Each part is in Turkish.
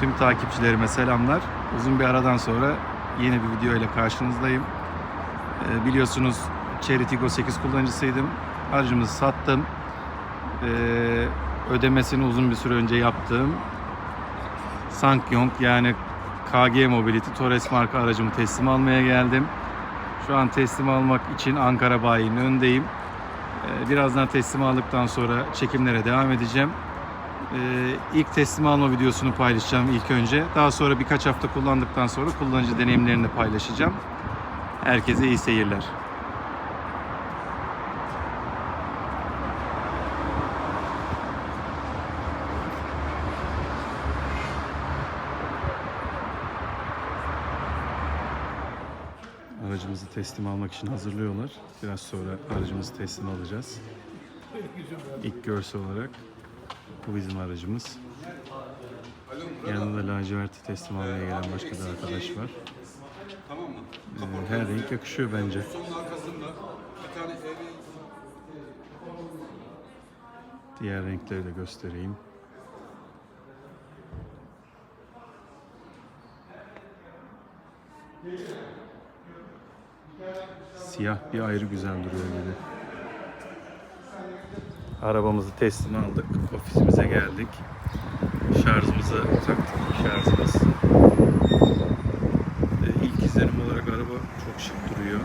tüm takipçilerime selamlar. Uzun bir aradan sonra yeni bir video ile karşınızdayım. Ee, biliyorsunuz Cherry Tiggo 8 kullanıcısıydım. Aracımızı sattım. Ee, ödemesini uzun bir süre önce yaptığım Sankyong yani KG Mobility Torres marka aracımı teslim almaya geldim. Şu an teslim almak için Ankara bayinin önündeyim. Ee, Birazdan teslim aldıktan sonra çekimlere devam edeceğim. Ee, ilk teslim alma videosunu paylaşacağım ilk önce. Daha sonra birkaç hafta kullandıktan sonra kullanıcı deneyimlerini paylaşacağım. Herkese iyi seyirler. Aracımızı teslim almak için hazırlıyorlar. Biraz sonra aracımızı teslim alacağız. İlk görsel olarak bu bizim aracımız. Yanında laciverti teslim almaya gelen başka bir arkadaş var. Ee, Her renk yakışıyor bence. Diğer renkleri de göstereyim. Siyah bir ayrı güzel duruyor gibi. Arabamızı teslim aldık. Ofisimize geldik. Şarjımızı taktık. Şarjımız. Ee, ilk izlenim olarak araba çok şık duruyor.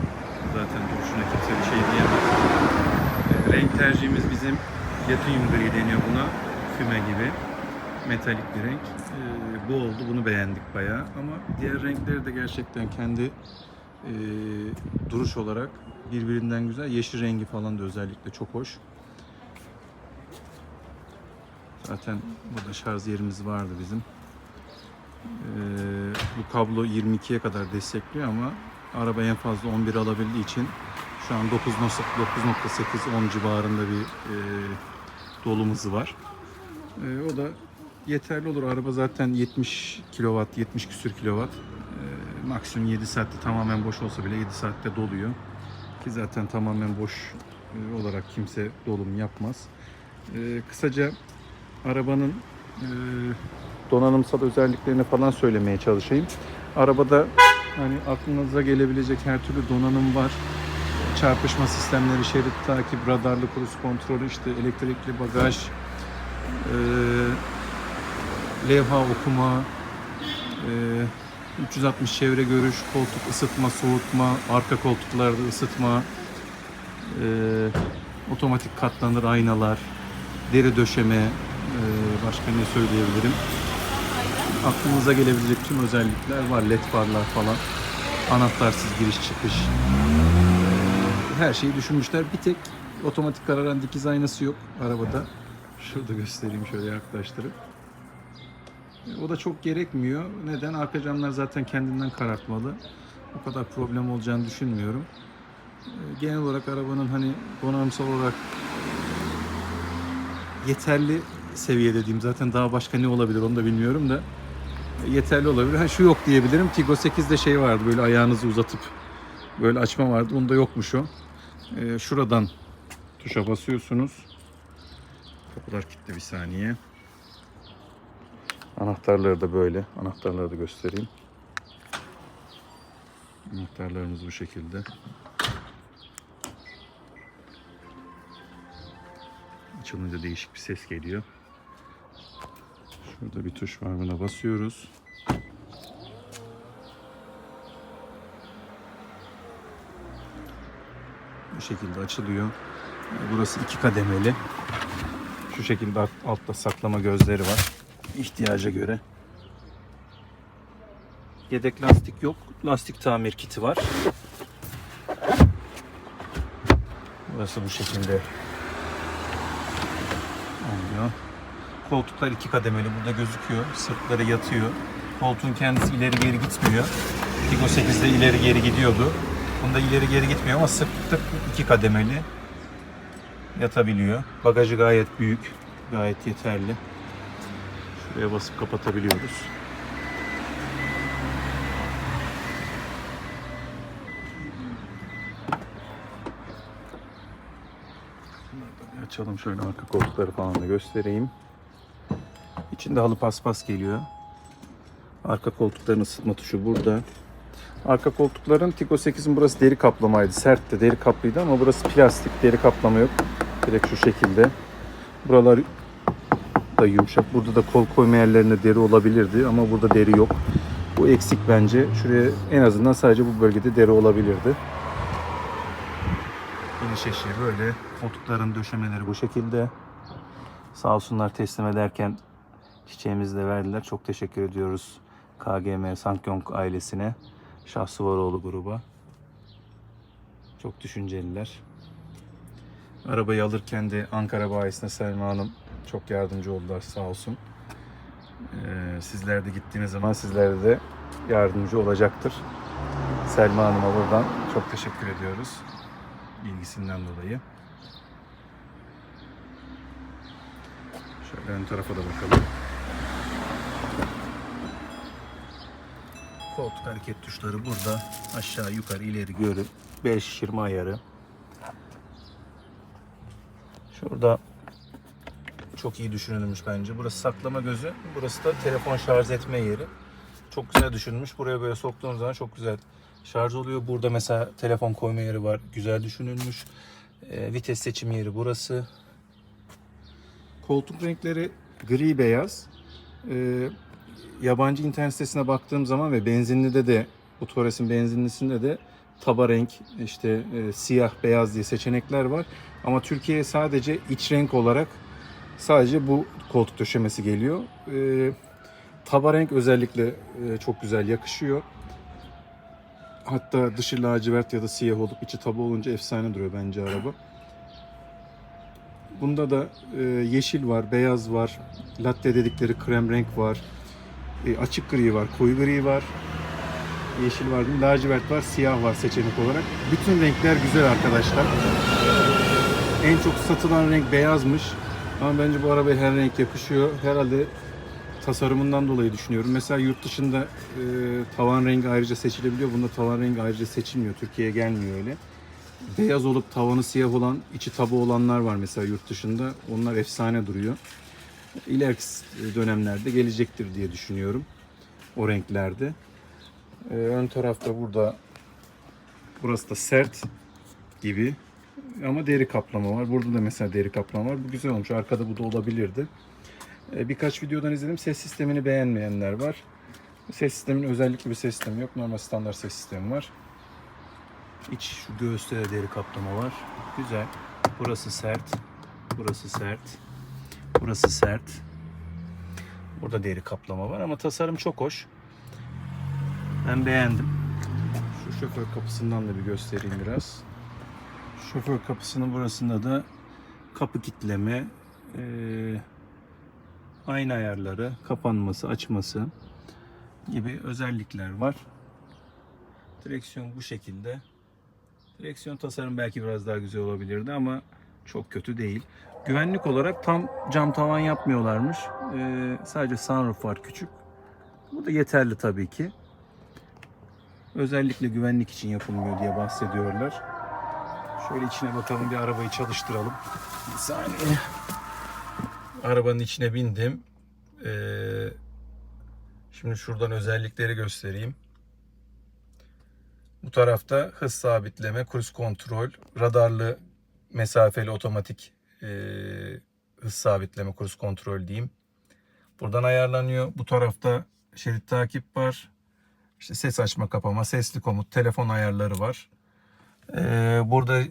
Zaten duruşuna kimse bir şey diyemez. Ee, renk tercihimiz bizim Yatıyum gri deniyor buna. Füme gibi. Metalik bir renk. Ee, bu oldu. Bunu beğendik bayağı. Ama diğer renkleri de gerçekten kendi e, duruş olarak birbirinden güzel. Yeşil rengi falan da özellikle çok hoş. Zaten burada şarj yerimiz vardı bizim. Ee, bu kablo 22'ye kadar destekliyor ama araba en fazla 11 alabildiği için şu an 9.8 9.8 10 civarında bir e, dolu hızı var. E, o da yeterli olur. Araba zaten 70 kW, 70 küsür kW. E, maksimum 7 saatte tamamen boş olsa bile 7 saatte doluyor. Ki zaten tamamen boş e, olarak kimse dolum yapmaz. E, kısaca arabanın e, donanımsal özelliklerini falan söylemeye çalışayım. Arabada hani aklınıza gelebilecek her türlü donanım var. Çarpışma sistemleri, şerit takip, radarlı cruise kontrolü, işte elektrikli bagaj, e, levha okuma, e, 360 çevre görüş, koltuk ısıtma, soğutma, arka koltuklarda ısıtma, e, otomatik katlanır aynalar, deri döşeme, başka ne söyleyebilirim? Aklınıza gelebilecek tüm özellikler var. LED farlar falan. Anahtarsız giriş çıkış. E, Her şeyi düşünmüşler. Bir tek otomatik kararan dikiz aynası yok arabada. Şurada göstereyim şöyle yaklaştırıp. E, O da çok gerekmiyor. Neden? Arka camlar zaten kendinden karartmalı. O kadar problem olacağını düşünmüyorum. Genel olarak arabanın hani donanımsal olarak yeterli seviyede diyeyim. Zaten daha başka ne olabilir onu da bilmiyorum da yeterli olabilir. Ha, şu yok diyebilirim. Tigo 8'de şey vardı böyle ayağınızı uzatıp böyle açma vardı. Onda yokmuş o. E, şuradan tuşa basıyorsunuz. Kapılar kilitli bir saniye. Anahtarları da böyle. Anahtarları da göstereyim. Anahtarlarımız bu şekilde. Açılınca değişik bir ses geliyor. Şurada bir tuş var buna basıyoruz. Bu şekilde açılıyor. Burası iki kademeli. Şu şekilde alt- altta saklama gözleri var. İhtiyaca göre. Yedek lastik yok. Lastik tamir kiti var. Burası bu şekilde oluyor. Koltuklar iki kademeli burada gözüküyor. Sırtları yatıyor. Koltuğun kendisi ileri geri gitmiyor. Tigo 8'de ileri geri gidiyordu. Bunda ileri geri gitmiyor ama sırtlık iki kademeli yatabiliyor. Bagajı gayet büyük. Gayet yeterli. Şuraya basıp kapatabiliyoruz. Açalım şöyle arka koltukları falan da göstereyim. İçinde halı paspas geliyor. Arka koltukların ısıtma tuşu burada. Arka koltukların Tico 8'in burası deri kaplamaydı. Sertti, deri kaplıydı ama burası plastik, deri kaplama yok. Direkt şu şekilde. Buralar da yumuşak. Burada da kol koyma yerlerinde deri olabilirdi ama burada deri yok. Bu eksik bence. Şuraya en azından sadece bu bölgede deri olabilirdi. Geniş eşiği böyle. Koltukların döşemeleri bu şekilde. Sağ olsunlar teslim ederken çiçeğimizi de verdiler. Çok teşekkür ediyoruz KGM Sankyong ailesine. Şahsuvaroğlu gruba. Çok düşünceliler. Arabayı alırken de Ankara bayisine Selma Hanım çok yardımcı oldular sağ olsun. Ee, sizler de gittiğiniz zaman sizlere de yardımcı olacaktır. Selma Hanım'a buradan çok teşekkür ediyoruz. ilgisinden dolayı. Şöyle ön tarafa da bakalım. Koltuk hareket tuşları burada. Aşağı yukarı ileri görüp bel şişirme ayarı. Şurada çok iyi düşünülmüş bence. Burası saklama gözü. Burası da telefon şarj etme yeri. Çok güzel düşünülmüş. Buraya böyle soktuğunuz zaman çok güzel şarj oluyor. Burada mesela telefon koyma yeri var. Güzel düşünülmüş. Ee, vites seçim yeri burası. Koltuk renkleri gri beyaz. Ee, yabancı internet sitesine baktığım zaman ve benzinlide de bu Torres'in benzinlisinde de taba renk işte e, siyah beyaz diye seçenekler var. Ama Türkiye'ye sadece iç renk olarak sadece bu koltuk döşemesi geliyor. E, taba renk özellikle e, çok güzel yakışıyor. Hatta dışı lacivert ya da siyah olup içi taba olunca efsane duruyor bence araba. Bunda da e, yeşil var, beyaz var, latte dedikleri krem renk var, e, açık gri var, koyu gri var, yeşil var, lacivert var, siyah var seçenek olarak. Bütün renkler güzel arkadaşlar. En çok satılan renk beyazmış. Ama bence bu arabaya her renk yakışıyor. Herhalde tasarımından dolayı düşünüyorum. Mesela yurt dışında e, tavan rengi ayrıca seçilebiliyor. Bunda tavan rengi ayrıca seçilmiyor. Türkiye'ye gelmiyor öyle. Beyaz olup tavanı siyah olan, içi taba olanlar var mesela yurt dışında. Onlar efsane duruyor. İleriki dönemlerde gelecektir diye düşünüyorum. O renklerde. Ee, ön tarafta burada burası da sert gibi ama deri kaplama var. Burada da mesela deri kaplama var. Bu güzel olmuş. Arkada bu da olabilirdi. Ee, birkaç videodan izledim. Ses sistemini beğenmeyenler var. Ses sistemin özellikle bir ses sistemi yok. Normal standart ses sistemi var. İç şu göğüste de deri kaplama var. Güzel. Burası sert. Burası sert. Burası sert. Burada deri kaplama var ama tasarım çok hoş. Ben beğendim. Şu şoför kapısından da bir göstereyim biraz. Şoför kapısının burasında da kapı kitleme, eee, ayna ayarları, kapanması, açması gibi özellikler var. Direksiyon bu şekilde. Direksiyon tasarım belki biraz daha güzel olabilirdi ama çok kötü değil. Güvenlik olarak tam cam tavan yapmıyorlarmış. Ee, sadece sunroof var küçük. Bu da yeterli tabii ki. Özellikle güvenlik için yapılmıyor diye bahsediyorlar. Şöyle içine bakalım bir arabayı çalıştıralım. Bir saniye. Arabanın içine bindim. Ee, şimdi şuradan özellikleri göstereyim. Bu tarafta hız sabitleme, cruise kontrol, radarlı mesafeli otomatik e, hız sabitleme, cruise kontrol diyeyim. Buradan ayarlanıyor. Bu tarafta şerit takip var. İşte ses açma kapama, sesli komut, telefon ayarları var. Ee, burada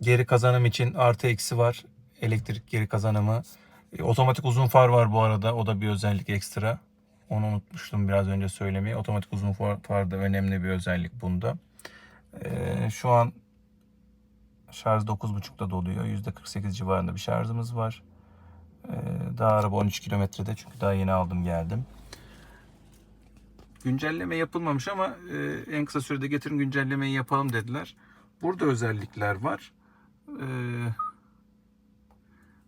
geri kazanım için artı eksi var. Elektrik geri kazanımı. E, otomatik uzun far var bu arada. O da bir özellik ekstra. Onu unutmuştum biraz önce söylemeyi. Otomatik uzun far, far da önemli bir özellik bunda. Ee, şu an şarj 9.5'da doluyor. %48 civarında bir şarjımız var. Ee, daha araba 13 kilometrede çünkü daha yeni aldım geldim. Güncelleme yapılmamış ama e, en kısa sürede getirin güncellemeyi yapalım dediler. Burada özellikler var. Ee,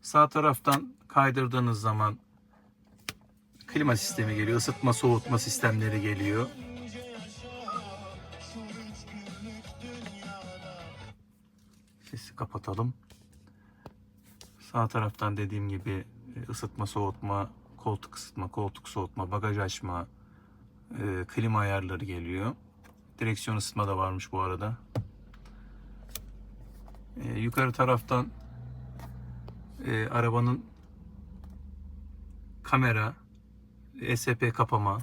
sağ taraftan kaydırdığınız zaman klima sistemi geliyor. ısıtma soğutma sistemleri geliyor. Sesi kapatalım. Sağ taraftan dediğim gibi e, ısıtma soğutma, koltuk ısıtma, koltuk soğutma, bagaj açma, Ee, klima ayarları geliyor. Direksiyon ısıtma da varmış bu arada. Ee, yukarı taraftan e, arabanın kamera, ESP kapama,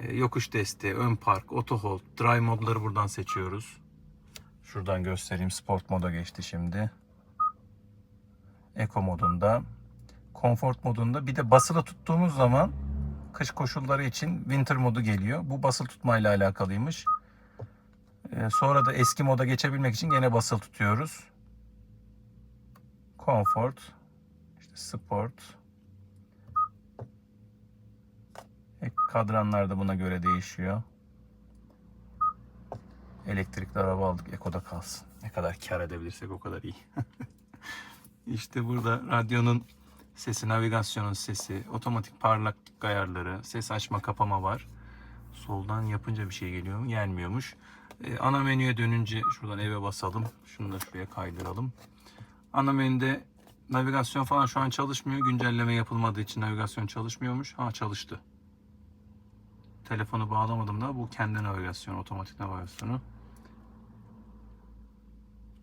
e, yokuş desteği, ön park, auto hold, drive modları buradan seçiyoruz. Şuradan göstereyim. Sport moda geçti şimdi. Eco modunda. Comfort modunda. Bir de basılı tuttuğumuz zaman kış koşulları için winter modu geliyor. Bu basılı tutmayla alakalıymış. Ee, sonra da eski moda geçebilmek için gene basılı tutuyoruz. Comfort, işte Sport. Ek kadranlar da buna göre değişiyor. Elektrikli araba aldık, Eko'da kalsın. Ne kadar kar edebilirsek o kadar iyi. işte burada radyonun sesi, navigasyonun sesi, otomatik parlaklık ayarları, ses açma kapama var. Soldan yapınca bir şey geliyor mu? Gelmiyormuş. Ee, ana menüye dönünce şuradan eve basalım. Şunu da şuraya kaydıralım. Ana menüde navigasyon falan şu an çalışmıyor. Güncelleme yapılmadığı için navigasyon çalışmıyormuş. Ha çalıştı. Telefonu bağlamadım da bu kendi navigasyon, otomatik navigasyonu.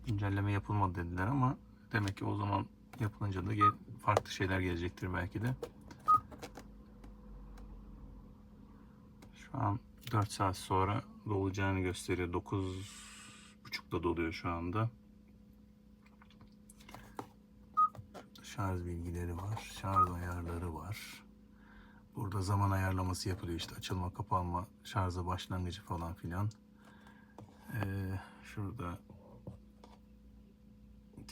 Güncelleme yapılmadı dediler ama demek ki o zaman yapılınca da farklı şeyler gelecektir belki de. Şu an 4 saat sonra dolacağını gösteriyor. 9.30'da doluyor şu anda. Şarj bilgileri var. Şarj ayarları var. Burada zaman ayarlaması yapılıyor işte açılma kapanma şarja başlangıcı falan filan. Ee, şurada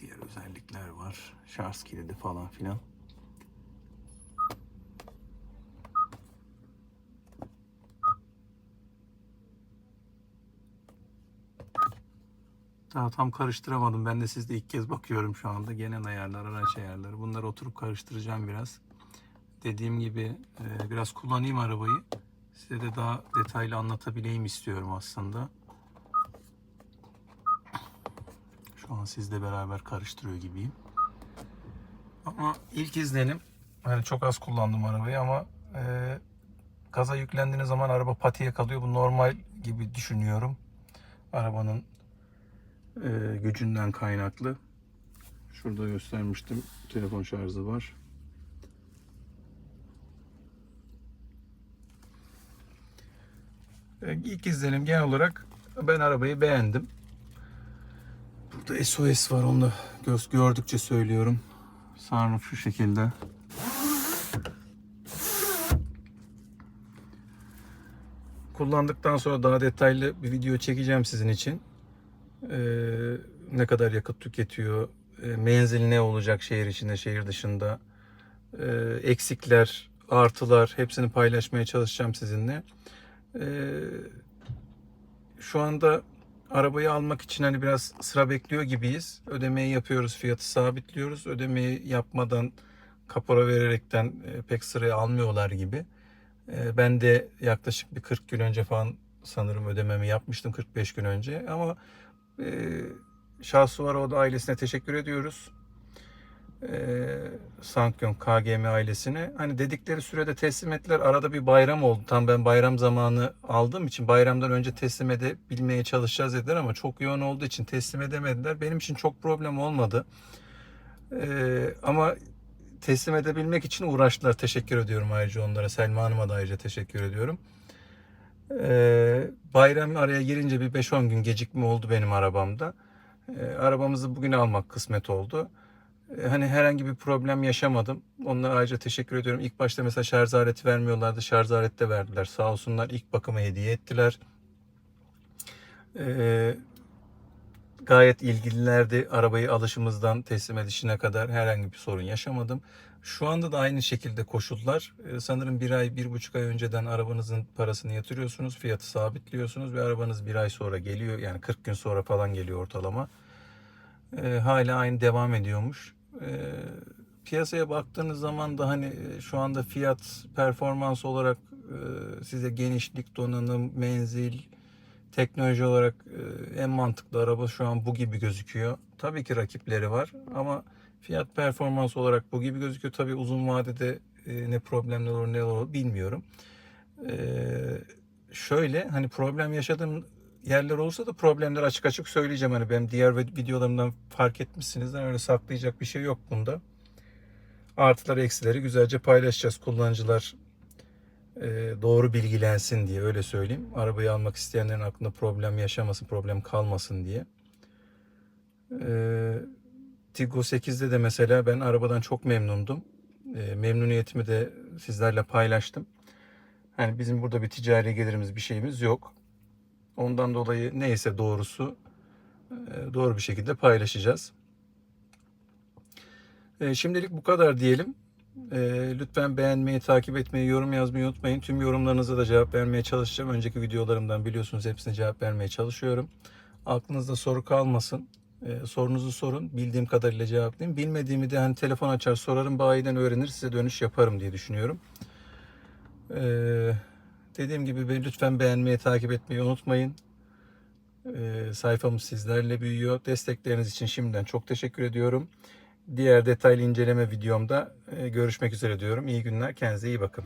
diğer özellikler var. Şarj kilidi falan filan. Daha tam karıştıramadım. Ben de sizde ilk kez bakıyorum şu anda. Genel ayarlar, araç ayarları. Bunları oturup karıştıracağım biraz. Dediğim gibi e, biraz kullanayım arabayı. Size de daha detaylı anlatabileyim istiyorum aslında. Şu sizle beraber karıştırıyor gibiyim. Ama ilk izlenim hani çok az kullandım arabayı ama e, gaza yüklendiğiniz zaman araba patiye kalıyor. Bu normal gibi düşünüyorum. Arabanın e, gücünden kaynaklı. Şurada göstermiştim. Telefon şarjı var. E, İlk izlenim genel olarak ben arabayı beğendim. Burada SOS var onu göz gördükçe söylüyorum. Sunroof şu şekilde. Kullandıktan sonra daha detaylı bir video çekeceğim sizin için. Ee, ne kadar yakıt tüketiyor, e, menzil ne olacak şehir içinde, şehir dışında, e, eksikler, artılar hepsini paylaşmaya çalışacağım sizinle. Ee, şu anda arabayı almak için hani biraz sıra bekliyor gibiyiz. Ödemeyi yapıyoruz, fiyatı sabitliyoruz. Ödemeyi yapmadan kapora vererekten e, pek sıraya almıyorlar gibi. E, ben de yaklaşık bir 40 gün önce falan sanırım ödememi yapmıştım 45 gün önce ama e, Şahsuvaroğlu ailesine teşekkür ediyoruz. E, Sankyon KGM ailesine. Hani dedikleri sürede teslim ettiler. Arada bir bayram oldu. Tam ben bayram zamanı aldığım için bayramdan önce teslim edebilmeye çalışacağız dediler ama çok yoğun olduğu için teslim edemediler. Benim için çok problem olmadı. E, ama teslim edebilmek için uğraştılar. Teşekkür ediyorum ayrıca onlara. Selma Hanım'a da ayrıca teşekkür ediyorum. Ee, bayram araya girince bir 5-10 gün gecikme oldu benim arabamda. Ee, arabamızı bugün almak kısmet oldu. Ee, hani herhangi bir problem yaşamadım. Onlara ayrıca teşekkür ediyorum. İlk başta mesela şarj aleti vermiyorlardı. Şarj aleti de verdiler. Sağ olsunlar ilk bakımı hediye ettiler. Ee, gayet ilgililerdi. Arabayı alışımızdan teslim edişine kadar herhangi bir sorun yaşamadım. Şu anda da aynı şekilde koşullar. Ee, Sanırım bir ay, bir buçuk ay önceden arabanızın parasını yatırıyorsunuz. Fiyatı sabitliyorsunuz ve arabanız bir ay sonra geliyor. Yani 40 gün sonra falan geliyor ortalama. Ee, hala aynı devam ediyormuş. Ee, piyasaya baktığınız zaman da hani e, şu anda fiyat performans olarak e, size genişlik, donanım, menzil, teknoloji olarak e, en mantıklı araba şu an bu gibi gözüküyor. Tabii ki rakipleri var ama fiyat performans olarak bu gibi gözüküyor. Tabii uzun vadede ne problemler olur ne olur bilmiyorum. Ee, şöyle hani problem yaşadığım yerler olsa da problemleri açık açık söyleyeceğim. Hani benim diğer vid- videolarımdan fark etmişsinizdir. Öyle saklayacak bir şey yok bunda. Artıları eksileri güzelce paylaşacağız. Kullanıcılar e, doğru bilgilensin diye öyle söyleyeyim. Arabayı almak isteyenlerin aklında problem yaşamasın, problem kalmasın diye. Ee, Tiggo 8'de de mesela ben arabadan çok memnundum. Ee, memnuniyetimi de sizlerle paylaştım. Hani bizim burada bir ticari gelirimiz bir şeyimiz yok. Ondan dolayı neyse doğrusu e, doğru bir şekilde paylaşacağız. E, Şimdilik bu kadar diyelim. E, Lütfen beğenmeyi, takip etmeyi, yorum yazmayı unutmayın. Tüm yorumlarınıza da cevap vermeye çalışacağım. Önceki videolarımdan biliyorsunuz hepsine cevap vermeye çalışıyorum. Aklınızda soru kalmasın. Sorunuzu sorun. Bildiğim kadarıyla cevaplayayım. Bilmediğimi de hani telefon açar sorarım. Bayiden öğrenir size dönüş yaparım diye düşünüyorum. Ee, dediğim gibi beni lütfen beğenmeyi, takip etmeyi unutmayın. Ee, sayfamız sizlerle büyüyor. Destekleriniz için şimdiden çok teşekkür ediyorum. Diğer detaylı inceleme videomda e, görüşmek üzere diyorum. İyi günler, kendinize iyi bakın.